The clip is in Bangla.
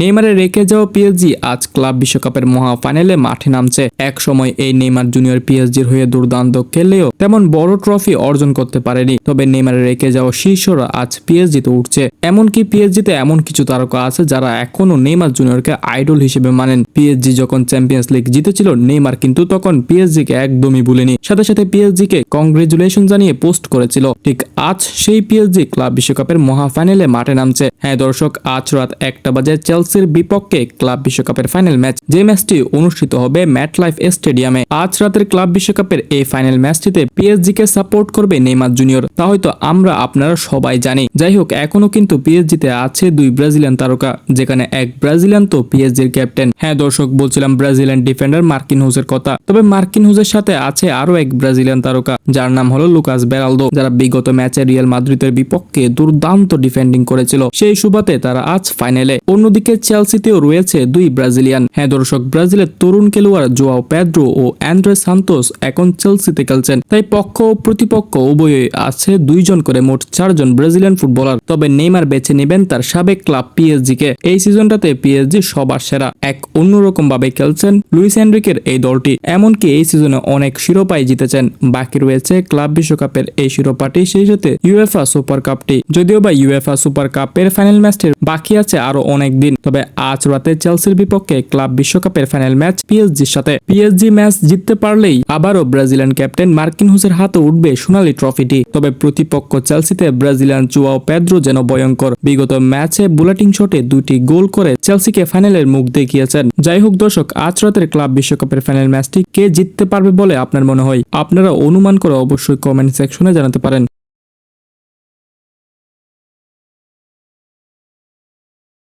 নেইমারে রেখে যাওয়া পিএসজি আজ ক্লাব বিশ্বকাপের মহা ফাইনালে মাঠে নামছে। এক সময় এই নেইমার জুনিয়র পিএসজির হয়ে দুর্দান্ত খেললেও তেমন বড় ট্রফি অর্জন করতে পারেনি। তবে নেইমারে রেখে যাওয়া শীর্ষরা আজ পিএসজিতে উঠছে। এমনকি পিএসজিতে এমন কিছু তারকা আছে যারা এখনও নেইমার জুনিয়রকে আইডল হিসেবে মানেন। পিএসজি যখন চ্যাম্পিয়ন্স লিগ জিতেছিল, নেইমার কিন্তু তখন পিএসজি কে একদমই ভুলেনি। সাথে সাথে পিএসজি কে কংগ্রেচুলেশন জানিয়ে পোস্ট করেছিল। ঠিক আজ সেই পিএসজি ক্লাব বিশ্বকাপের মহা ফাইনালে মাঠে নামছে। হ্যাঁ দর্শক, আজ রাত একটা বাজে চেলসির বিপক্ষে ক্লাব বিশ্বকাপের ফাইনাল ম্যাচ যে ম্যাচটি অনুষ্ঠিত হবে ম্যাট লাইফ স্টেডিয়ামে আজ রাতের ক্লাব বিশ্বকাপের এই ফাইনাল ম্যাচটিতে পিএসজি কে সাপোর্ট করবে নেইমার জুনিয়র তা হয়তো আমরা আপনারা সবাই জানি। যাই হোক, এখনও কিন্তু পিএসজিতে আছে দুই ব্রাজিলিয়ান তারকা, যেখানে এক ব্রাজিলিয়ান তো পিএসজির ক্যাপ্টেন হ্যাঁ দর্শক, বলছিলাম ব্রাজিলিয়ান ডিফেন্ডার মার্কিন হুজের কথা। তবে মার্কিন হুজের সাথে আছে আরও এক ব্রাজিলিয়ান তারকা, যার নাম হলো লুকাস বেরালদো, যারা বিগত ম্যাচে রিয়াল মাদ্রিদের বিপক্ষে দুর্দান্ত ডিফেন্ডিং করেছিল। সেই সুবাদে তারা আজ ফাইনালে অন্যদিকে চেলসিতেও রয়েছে দুই ব্রাজিলিয়ান। হ্যাঁ দর্শক, ব্রাজিলের তরুণ খেলোয়াড় জোয়াও প্যাদ্রো ও অ্যান্ড্রে সান্তোস এখন চেলসিতে খেলছেন। তাই পক্ষ ও প্রতিপক্ষ উভয়ে আছে দুইজন করে মোট চারজন ব্রাজিলিয়ান ফুটবলার। তবে নেইমার বেছে নেবেন তার সাবেক ক্লাব পিএসজি কে এই সিজনটাতে পিএসজি সবার সেরা। এক অন্যরকম ভাবে খেলছেন লুইস এনরিকের এই দলটি। এমনকি এই সিজনে অনেক শিরোপাই জিতেছেন। বাকি রয়েছে ক্লাব বিশ্বকাপের এই শিরোপাটি, সেই সাথে ইউএফা সুপার কাপটি যদিও বা ইউএফা সুপার কাপের ফাইনাল ম্যাচটির বাকি আছে আরও অনেক দিন। তবে আজ রাতে চেলসির বিপক্ষে ক্লাব বিশ্বকাপের ফাইনাল ম্যাচ পিএসজির সাথে। পিএসজি ম্যাচ জিততে পারলেই আবারও ব্রাজিলিয়ান ক্যাপ্টেন মার্কিন হুসের হাতে উঠবে সোনালী ট্রফিটি। তবে প্রতিপক্ষ চেলসিতে ব্রাজিলিয়ান চুয়াও পেদ্রো যেন ভয়ঙ্কর। বিগত ম্যাচে বুলেটিং শটে দুটি গোল করে চেলসিকে ফাইনালের মুখ দেখিয়েছেন। যাই হোক দর্শক, আজ রাতের ক্লাব বিশ্বকাপের ফাইনাল ম্যাচটি কে জিততে পারবে বলে আপনার মনে হয়? আপনারা অনুমান করে অবশ্যই কমেন্ট সেকশনে জানাতে পারেন।